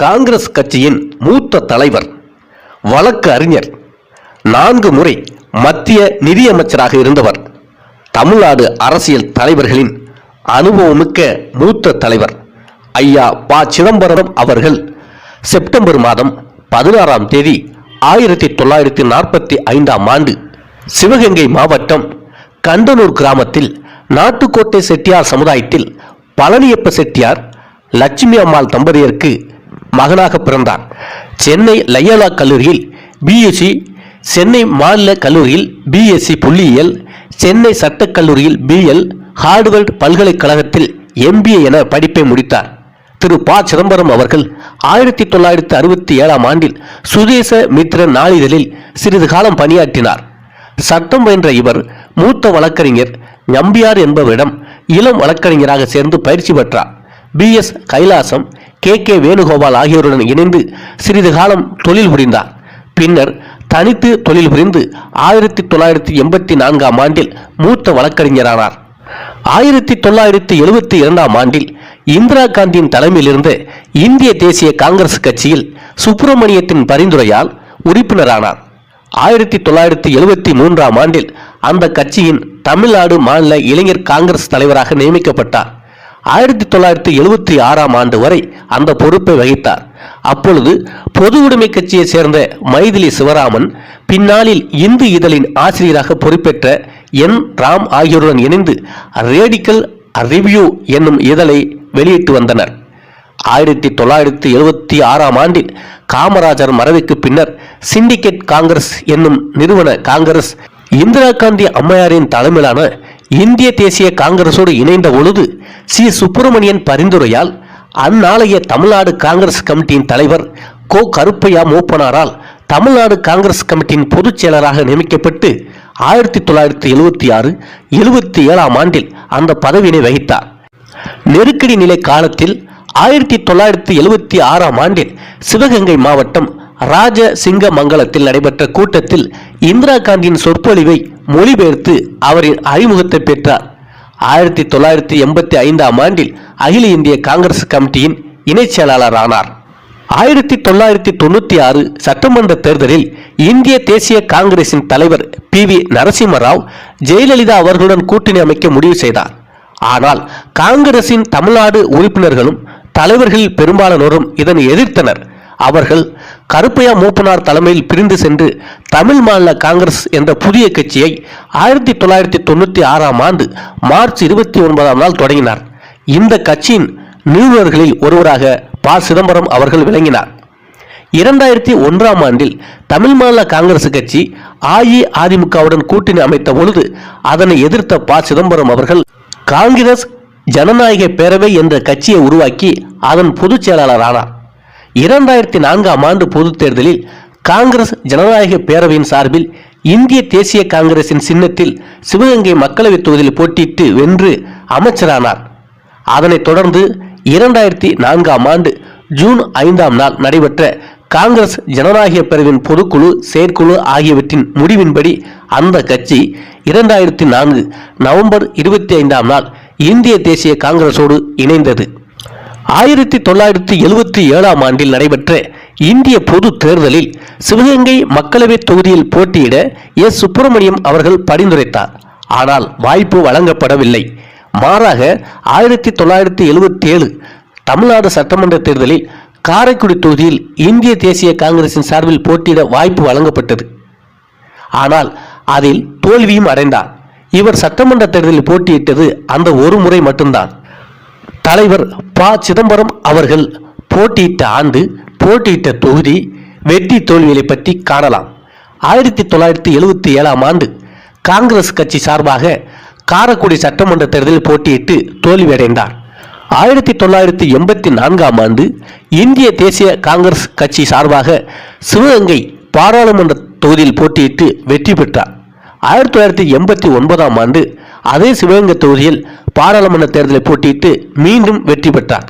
காங்கிரஸ் கட்சியின் மூத்த தலைவர் வழக்கு அறிஞர் நான்கு முறை மத்திய நிதியமைச்சராக இருந்தவர் தமிழ்நாடு அரசியல் தலைவர்களின் அனுபவமிக்க மூத்த தலைவர் ஐயா ப. சிதம்பரம் அவர்கள் செப்டம்பர் மாதம் பதினாறாம் தேதி ஆயிரத்தி தொள்ளாயிரத்தி நாற்பத்தி ஐந்தாம் ஆண்டு சிவகங்கை மாவட்டம் கண்டனூர் கிராமத்தில் நாட்டுக்கோட்டை செட்டியார் சமுதாயத்தில் பழனியப்ப செட்டியார் லட்சுமி அம்மாள் தம்பதியருக்கு மகனாக பிறந்தார் சென்னை லயோலா கல்லூரியில் பிஎஸ்சி சென்னை மாநில கல்லூரியில் பிஎஸ்சி புள்ளியியல் சென்னை சட்டக் கல்லூரியில் பிஎல் ஹார்வர்ட் பல்கலைக்கழகத்தில் எம்பிஏ என படிப்பை முடித்தார். திரு. ப. சிதம்பரம் அவர்கள் ஆயிரத்தி தொள்ளாயிரத்தி அறுபத்தி ஏழாம் ஆண்டில் சுதேச மித்ர நாளிதழில் சிறிது காலம் பணியாற்றினார். சட்டம் பயின்ற இவர் மூத்த வழக்கறிஞர் நம்பியார் என்பவரிடம் இளம் வழக்கறிஞராக சேர்ந்து பயிற்சி பெற்றார். P S Kailasam K. K. Venugopal ஆகியோருடன் இணைந்து சிறிது காலம் தொழில் புரிந்தார். பின்னர் தனித்து தொழில் புரிந்து ஆயிரத்தி தொள்ளாயிரத்தி எண்பத்தி நான்காம் ஆண்டில் மூத்த வழக்கறிஞரானார். ஆயிரத்தி தொள்ளாயிரத்தி எழுபத்தி இரண்டாம் ஆண்டில் இந்திரா காந்தியின் தலைமையில் இருந்த இந்திய தேசிய காங்கிரஸ் கட்சியில் சுப்பிரமணியத்தின் பரிந்துரையால் உறுப்பினரானார். ஆயிரத்தி தொள்ளாயிரத்தி எழுபத்தி மூன்றாம் ஆண்டில் அந்த கட்சியின் தமிழ்நாடு மாநில இளைஞர் காங்கிரஸ் தலைவராக நியமிக்கப்பட்டார். ஆயிரத்தி தொள்ளாயிரத்தி எழுபத்தி ஆறாம் ஆண்டு வரை அந்த பொறுப்பை வகித்தார். அப்பொழுது பொது உடைமை கட்சியைச் சேர்ந்த மைதிலி சிவராமன் பின்னாளில் இந்து இதழின் ஆசிரியராக பொறுப்பேற்ற என் ராம் ஆகியோருடன் இணைந்து ரேடிக்கல் ரிவ்யூ என்னும் இதழை வெளியிட்டு வந்தனர். ஆயிரத்தி தொள்ளாயிரத்தி எழுபத்தி ஆறாம் ஆண்டில் காமராஜர் மறைவுக்கு பின்னர் சிண்டிகேட் காங்கிரஸ் என்னும் நிறுவன காங்கிரஸ் இந்திரா காந்தி அம்மையாரின் தலைமையிலான இந்திய தேசிய காங்கிரசோடு இணைந்த பொழுது சி. சுப்பிரமணியன் பரிந்துரையால் அந்நாளைய தமிழ்நாடு காங்கிரஸ் கமிட்டியின் தலைவர் கோ. கருப்பையா மூப்பனாரால் தமிழ்நாடு காங்கிரஸ் கமிட்டியின் பொதுச் செயலராக நியமிக்கப்பட்டு ஆயிரத்தி தொள்ளாயிரத்தி எழுபத்தி ஆறு எழுபத்தி ஏழாம் ஆண்டில் அந்த பதவியினை வகித்தார். நெருக்கடி நிலை காலத்தில் ஆயிரத்தி தொள்ளாயிரத்தி எழுபத்தி ஆறாம் ஆண்டில் சிவகங்கை மாவட்டம் ராஜசிங்கமங்கலத்தில் நடைபெற்ற கூட்டத்தில் இந்திரா காந்தியின் சொற்பொழிவை மொழிபெயர்த்து அவரின் அறிமுகத்தை பெற்றார். ஆயிரத்தி தொள்ளாயிரத்தி எண்பத்தி ஐந்தாம் ஆண்டில் அகில இந்திய காங்கிரஸ் கமிட்டியின் இணைச் செயலாளர் ஆனார் ஆயிரத்தி தொள்ளாயிரத்தி தொண்ணூத்தி ஆறு சட்டமன்ற தேர்தலில் இந்திய தேசிய காங்கிரசின் தலைவர் பி வி நரசிம்மராவ் ஜெயலலிதா அவர்களுடன் கூட்டணி அமைக்க முடிவு செய்தார். ஆனால் காங்கிரசின் தமிழ்நாடு உறுப்பினர்களும் தலைவர்களில் பெரும்பாலானோரும் இதனை எதிர்த்தனர். அவர்கள் கருப்பையா மூப்பனார் தலைமையில் பிரிந்து சென்று தமிழ் மாநில காங்கிரஸ் என்ற புதிய கட்சியை ஆயிரத்தி தொள்ளாயிரத்தி தொண்ணூற்றி ஆறாம் ஆண்டு மார்ச் இருபத்தி ஒன்பதாம் நாள் தொடங்கினார். இந்த கட்சியின் நிறுவனர்களில் ஒருவராக ப. சிதம்பரம் அவர்கள் விளங்கினார். இரண்டாயிரத்தி ஒன்றாம் ஆண்டில் தமிழ் மாநில காங்கிரஸ் கட்சி அஇஅதிமுகவுடன் கூட்டணி அமைத்த பொழுது அதனை எதிர்த்த ப. சிதம்பரம் அவர்கள் காங்கிரஸ் ஜனநாயக பேரவை என்ற கட்சியை உருவாக்கி அதன் பொதுச் செயலாளர் ஆனார் இரண்டாயிரத்தி நான்காம் ஆண்டு பொதுத் தேர்தலில் காங்கிரஸ் ஜனநாயக பேரவையின் சார்பில் இந்திய தேசிய காங்கிரசின் சின்னத்தில் சிவகங்கை மக்களவைத் தொகுதியில் போட்டியிட்டு வென்று அமைச்சரானார். அதனைத் தொடர்ந்து இரண்டாயிரத்தி நான்காம் ஆண்டு ஜூன் ஐந்தாம் நாள் நடைபெற்ற காங்கிரஸ் ஜனநாயக பிரிவின் பொதுக்குழு செயற்குழு ஆகியவற்றின் முடிவின்படி அந்த கட்சி இரண்டாயிரத்தி நான்கு நவம்பர் இருபத்தி ஐந்தாம் நாள் இந்திய தேசிய காங்கிரஸோடு இணைந்தது. ஆயிரத்தி தொள்ளாயிரத்தி எழுபத்தி ஏழாம் ஆண்டில் நடைபெற்ற இந்திய பொது தேர்தலில் சிவகங்கை மக்களவைத் தொகுதியில் போட்டியிட எஸ் சுப்பிரமணியம் அவர்கள் பரிந்துரைத்தார். ஆனால் வாய்ப்பு வழங்கப்படவில்லை. மாறாக ஆயிரத்தி தொள்ளாயிரத்தி எழுபத்தி ஏழு தமிழ்நாடு சட்டமன்ற தேர்தலில் காரைக்குடி தொகுதியில் இந்திய தேசிய காங்கிரசின் சார்பில் போட்டியிட வாய்ப்பு வழங்கப்பட்டது. ஆனால் அதில் தோல்வியும் அடைந்தார். இவர் சட்டமன்ற தேர்தலில் போட்டியிட்டது அந்த ஒரு முறை மட்டும்தான். தலைவர் ப. சிதம்பரம் அவர்கள் போட்டியிட்ட ஆண்டு போட்டியிட்ட தொகுதி வெற்றி தோல்விகளை பற்றி காணலாம். ஆயிரத்தி தொள்ளாயிரத்தி எழுபத்தி ஏழாம் ஆண்டு காங்கிரஸ் கட்சி சார்பாக காரக்குடி சட்டமன்ற தேர்தலில் போட்டியிட்டு தோல்வியடைந்தார். ஆயிரத்தி தொள்ளாயிரத்தி எண்பத்தி நான்காம் ஆண்டு இந்திய தேசிய காங்கிரஸ் கட்சி சார்பாக சிவகங்கை பாராளுமன்ற தொகுதியில் போட்டியிட்டு வெற்றி பெற்றார். ஆயிரத்தி தொள்ளாயிரத்தி எண்பத்தி ஒன்பதாம் ஆண்டு அதே சிவகங்கை தொகுதியில் பாராளுமன்ற தேர்தலை போட்டியிட்டு மீண்டும் வெற்றி பெற்றார்.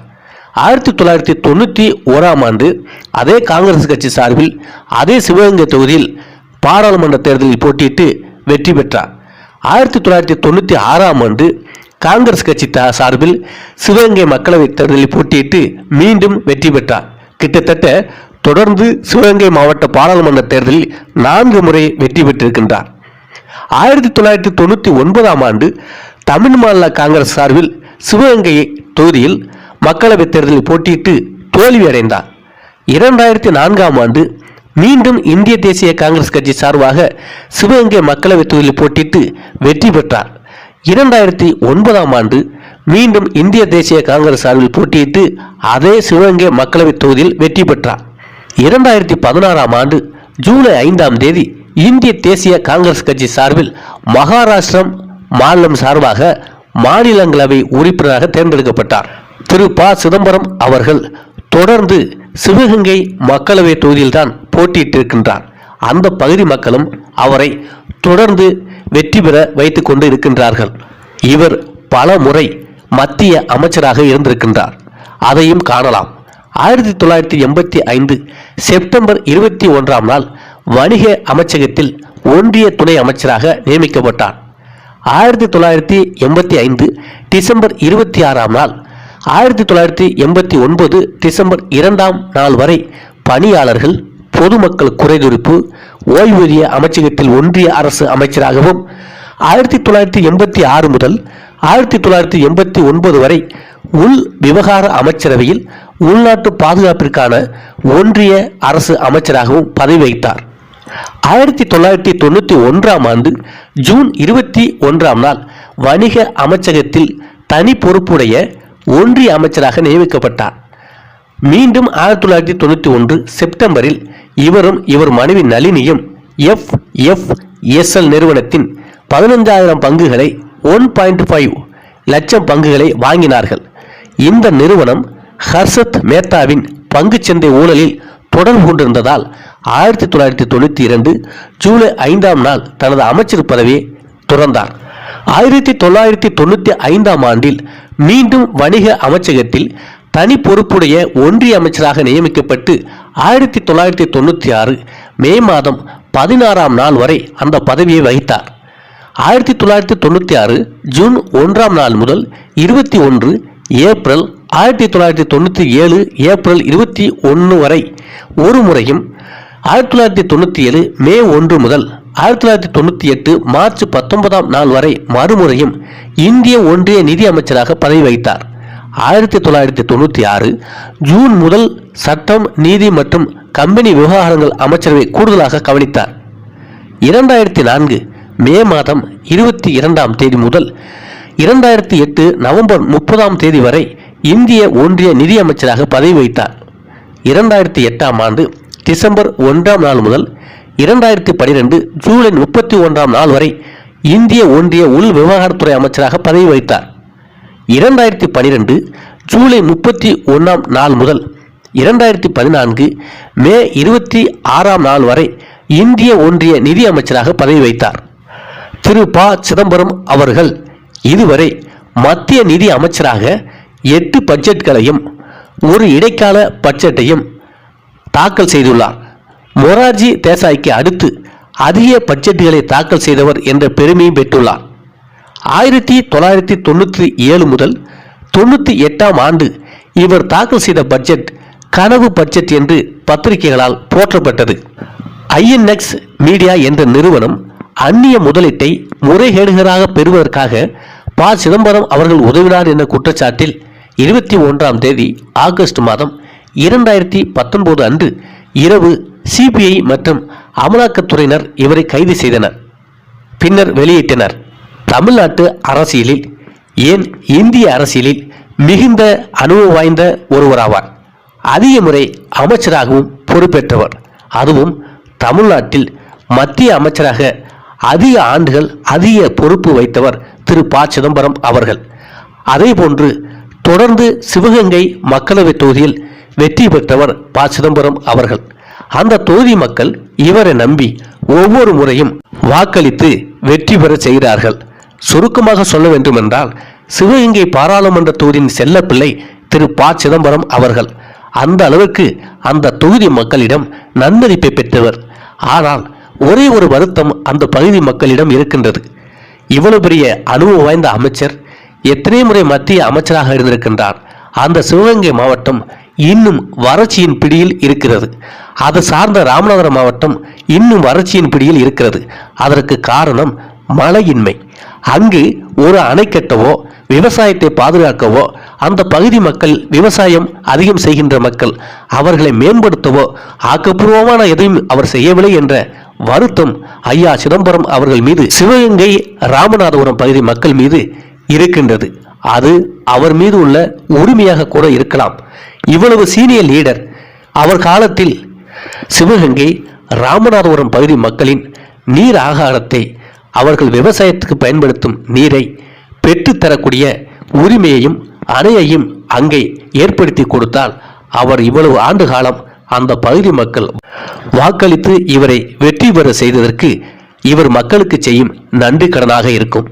ஆயிரத்தி தொள்ளாயிரத்தி தொண்ணூற்றி ஓராம் ஆண்டு அதே காங்கிரஸ் கட்சி சார்பில் அதே சிவகங்கை தொகுதியில் பாராளுமன்ற தேர்தலில் போட்டியிட்டு வெற்றி பெற்றார். ஆயிரத்தி தொள்ளாயிரத்தி தொண்ணூற்றி ஆறாம் ஆண்டு காங்கிரஸ் கட்சி த- சார்பில் சிவகங்கை மக்களவைத் தேர்தலில் போட்டியிட்டு மீண்டும் வெற்றி பெற்றார். கிட்டத்தட்ட தொடர்ந்து சிவகங்கை மாவட்ட பாராளுமன்ற தேர்தலில் நான்கு முறை வெற்றி பெற்றிருக்கின்றார். ஆயிரத்தி தொள்ளாயிரத்தி தொண்ணூற்றி ஒன்பதாம் ஆண்டு தமிழ் மாநில காங்கிரஸ் சார்பில் சிவகங்கை தொகுதியில் மக்களவைத் தேர்தலில் போட்டியிட்டு தோல்வியடைந்தார். இரண்டாயிரத்தி நான்காம் ஆண்டு மீண்டும் இந்திய தேசிய காங்கிரஸ் கட்சி சார்பாக சிவகங்கை மக்களவைத் தொகுதியில் போட்டியிட்டு வெற்றி பெற்றார். இரண்டாயிரத்தி ஒன்பதாம் ஆண்டு மீண்டும் இந்திய தேசிய காங்கிரஸ் சார்பில் போட்டியிட்டு அதே சிவகங்கை மக்களவைத் தொகுதியில் வெற்றி பெற்றார். இரண்டாயிரத்தி பதினாறாம் ஆண்டு ஜூலை ஐந்தாம் தேதி இந்திய தேசிய காங்கிரஸ் கட்சி சார்பில் மகாராஷ்டிரம் மாநிலம் சார்பாக மாநிலங்களவை உறுப்பினராக தேர்ந்தெடுக்கப்பட்டார். திரு ப. சிதம்பரம் அவர்கள் தொடர்ந்து சிவகங்கை மக்களவை தொகுதியில்தான் போட்டியிட்டிருக்கின்றார். அந்த பகுதி மக்களும் அவரை தொடர்ந்து வெற்றி பெற வைத்து கொண்டு இருக்கின்றார்கள். இவர் பல முறை மத்திய அமைச்சராக இருந்திருக்கின்றார். அதையும் காணலாம். ஆயிரத்தி தொள்ளாயிரத்தி எண்பத்தி ஐந்து செப்டம்பர் இருபத்தி ஒன்றாம் நாள் வணிக அமைச்சகத்தில் ஒன்றிய துணை அமைச்சராக நியமிக்கப்பட்டார். ஆயிரத்தி தொள்ளாயிரத்தி எண்பத்தி ஐந்து டிசம்பர் இருபத்தி ஆறாம் நாள் ஆயிரத்தி தொள்ளாயிரத்தி எண்பத்தி ஒன்பது டிசம்பர் இரண்டாம் நாள் வரை பணியாளர்கள் பொதுமக்கள் குறைதுறுப்பு ஓய்வூதிய அமைச்சகத்தில் ஒன்றிய அரசு அமைச்சராகவும் ஆயிரத்தி தொள்ளாயிரத்தி எண்பத்தி ஆறு முதல் ஆயிரத்தி தொள்ளாயிரத்தி எண்பத்தி ஒன்பது வரை உள் விவகார அமைச்சரவையில் உள்நாட்டு பாதுகாப்பிற்கான ஒன்றிய அரசு அமைச்சராகவும் பதவி வகித்தார். ஆயிரத்தி தொள்ளாயிரத்தி தொண்ணூற்றி ஒன்றாம் ஆண்டு ஜூன் இருபத்தி ஒன்றாம் நாள் வணிக அமைச்சகத்தில் தனி பொறுப்புடைய ஒன்றிய அமைச்சராக நியமிக்கப்பட்டார். மீண்டும் ஆயிரத்தி தொள்ளாயிரத்தி தொண்ணூற்றி ஒன்று செப்டம்பரில் இவரும் இவர் மனைவி நளினியும் எஃப் எஃப் எஸ்எல் நிறுவனத்தின் பதினஞ்சாயிரம் பங்குகளை ஒன் பாயிண்ட் ஃபைவ் லட்சம் பங்குகளை வாங்கினார்கள். இந்த நிறுவனம் ஹர்ஷத் மேத்தாவின் பங்குச்சந்தை ஊழலில் தொடர்பு கொண்டிருந்ததால் ஆயிரத்தி தொள்ளாயிரத்தி தொண்ணூற்றி இரண்டு ஜூலை ஐந்தாம் நாள் தனது அமைச்சர் பதவியை துறந்தார். ஆயிரத்தி தொள்ளாயிரத்தி தொண்ணூற்றி ஐந்தாம் ஆண்டில் மீண்டும் வணிக அமைச்சகத்தில் தனி பொறுப்புடைய ஒன்றிய அமைச்சராக நியமிக்கப்பட்டு ஆயிரத்தி தொள்ளாயிரத்தி தொண்ணூற்றி ஆறு மே மாதம் பதினாறாம் நாள் வரை அந்த பதவியை வகித்தார். ஆயிரத்தி தொள்ளாயிரத்தி தொண்ணூற்றி ஆறு ஜூன் ஒன்றாம் நாள் முதல் இருபத்தி ஒன்று ஏப்ரல் ஆயிரத்தி தொள்ளாயிரத்தி தொண்ணூற்றி ஏழு ஏப்ரல் இருபத்தி ஒன்று வரை ஒரு முறையும் ஆயிரத்தி தொள்ளாயிரத்தி தொண்ணூற்றி ஏழு மே ஒன்று முதல் ஆயிரத்தி தொள்ளாயிரத்தி தொண்ணூற்றி எட்டு மார்ச் பத்தொன்பதாம் நாள் வரை மறுமுறையும் இந்திய ஒன்றிய நிதி அமைச்சராக பதவி வகித்தார். ஆயிரத்தி தொள்ளாயிரத்தி தொண்ணூற்றி ஆறு ஜூன் முதல் சட்டம் நீதி மற்றும் கம்பெனி விவகாரங்கள் அமைச்சரவை கூடுதலாக கவனித்தார். இரண்டாயிரத்தி நான்கு மே மாதம் இருபத்தி இரண்டாம் தேதி முதல் இரண்டாயிரத்தி எட்டு நவம்பர் முப்பதாம் தேதி வரை இந்திய ஒன்றிய நிதி அமைச்சராக பதவி வகித்தார். இரண்டாயிரத்தி எட்டாம் ஆண்டு டிசம்பர் ஒன்றாம் நாள் முதல் இரண்டாயிரத்தி பனிரெண்டு ஜூலை முப்பத்தி ஒன்றாம் நாள் வரை இந்திய ஒன்றிய உள் விவகாரத்துறை அமைச்சராக பதவி வகித்தார். இரண்டாயிரத்தி பனிரெண்டு ஜூலை முப்பத்தி ஒன்றாம் நாள் முதல் இரண்டாயிரத்தி பதினான்கு மே இருபத்தி ஆறாம் நாள் வரை இந்திய ஒன்றிய நிதி அமைச்சராக பதவி வைத்தார் திரு ப. சிதம்பரம் அவர்கள் இதுவரை மத்திய நிதி அமைச்சராக எட்டு பட்ஜெட்களையும் ஒரு இடைக்கால பட்ஜெட்டையும் தாக்கல் செய்துள்ளார். மொரார்ஜி தேசாய்க்கு அடுத்து அதிக பட்ஜெட்டுகளை தாக்கல் செய்தவர் என்ற பெருமையும் பெற்றுள்ளார். ஆயிரத்தி தொள்ளாயிரத்தி தொண்ணூற்றி ஏழு முதல் தொண்ணூற்றி எட்டாம் ஆண்டு இவர் தாக்கல் செய்த பட்ஜெட் கனவு பட்ஜெட் என்று பத்திரிகைகளால் போற்றப்பட்டது. ஐஎன்எக்ஸ் மீடியா என்ற நிறுவனம் அந்நிய முதலீட்டை முறைகேடுகளாக பெறுவதற்காக ப. சிதம்பரம் அவர்கள் உதவினார் என்ற குற்றச்சாட்டில் இருபத்தி ஒன்றாம் தேதி ஆகஸ்ட் மாதம் இரண்டாயிரத்தி பத்தொன்பது அன்று இரவு சிபிஐ மற்றும் அமலாக்கத்துறையினர் இவரை கைது செய்தனர். பின்னர் வெளியிட்டனர் தமிழ்நாட்டு அரசியலில் ஏன் இந்திய அரசியலில் மிகுந்த அனுபவம் வாய்ந்த ஒருவராவார்? அதிக முறை அமைச்சராகவும் பொறுப்பேற்றவர். அதுவும் தமிழ்நாட்டில் மத்திய அமைச்சராக அதிக ஆண்டுகள் அதிக பொறுப்பு வைத்தவர் திரு ப. சிதம்பரம் அவர்கள். அதேபோன்று தொடர்ந்து சிவகங்கை மக்களவைத் தொகுதியில் வெற்றி பெற்றவர் ப. சிதம்பரம் அவர்கள். அந்த தொகுதி மக்கள் இவரை நம்பி ஒவ்வொரு முறையும் வாக்களித்து வெற்றி பெற செய்கிறார்கள். சுருக்கமாக சொல்ல வேண்டுமென்றால் சிவகங்கை பாராளுமன்ற தொகுதியின் செல்லப்பிள்ளை திரு. ப. சிதம்பரம் அவர்கள். அந்த அளவுக்கு அந்த தொகுதி மக்களிடம் நன்மதிப்பை பெற்றவர். ஆனால் ஒரே ஒரு வருத்தம் அந்த பகுதி மக்களிடம் இருக்கின்றது. இவ்வளவு பெரிய அனுபவம் வாய்ந்த அமைச்சர் எத்தனை முறை மத்திய அமைச்சராக இருந்திருக்கின்றார். அந்த சிவகங்கை மாவட்டம் இன்னும் வறட்சியின் பிடியில் இருக்கிறது. அது சார்ந்த ராமநாதபுரம் மாவட்டம் இன்னும் வறட்சியின் பிடியில் இருக்கிறது. அதற்கு காரணம் மழையின்மை. அங்கு ஒரு அணை கட்டவோ விவசாயத்தை பாதுகாக்கவோ அந்த பகுதி மக்கள் விவசாயம் அதிகம் செய்கின்ற மக்கள் அவர்களை மேம்படுத்தவோ ஆக்கப்பூர்வமான எதையும் அவர் செய்யவில்லை என்ற வருத்தம் ஐயா சிதம்பரம் அவர்கள் மீது சிவகங்கை ராமநாதபுரம் பகுதி மக்கள் மீது இருக்கின்றது. அது அவர் மீது உள்ள உரிமையாக கூட இருக்கலாம். இவ்வளவு சீனியர் லீடர் அவர் காலத்தில் சிவகங்கை ராமநாதபுரம் பகுதி மக்களின் நீர் ஆகாரத்தை அவர்கள் விவசாயத்துக்கு பயன்படுத்தும் நீரை பெற்றுத்தரக்கூடிய உரிமையையும் அணையையும் அங்கே ஏற்படுத்தி கொடுத்தால் அவர் இவ்வளவு ஆண்டு காலம் அந்த பகுதி மக்கள் வாக்களித்து இவரை வெற்றி பெற செய்ததற்கு இவர் மக்களுக்கு செய்யும் நன்றி கடனாக இருக்கும்.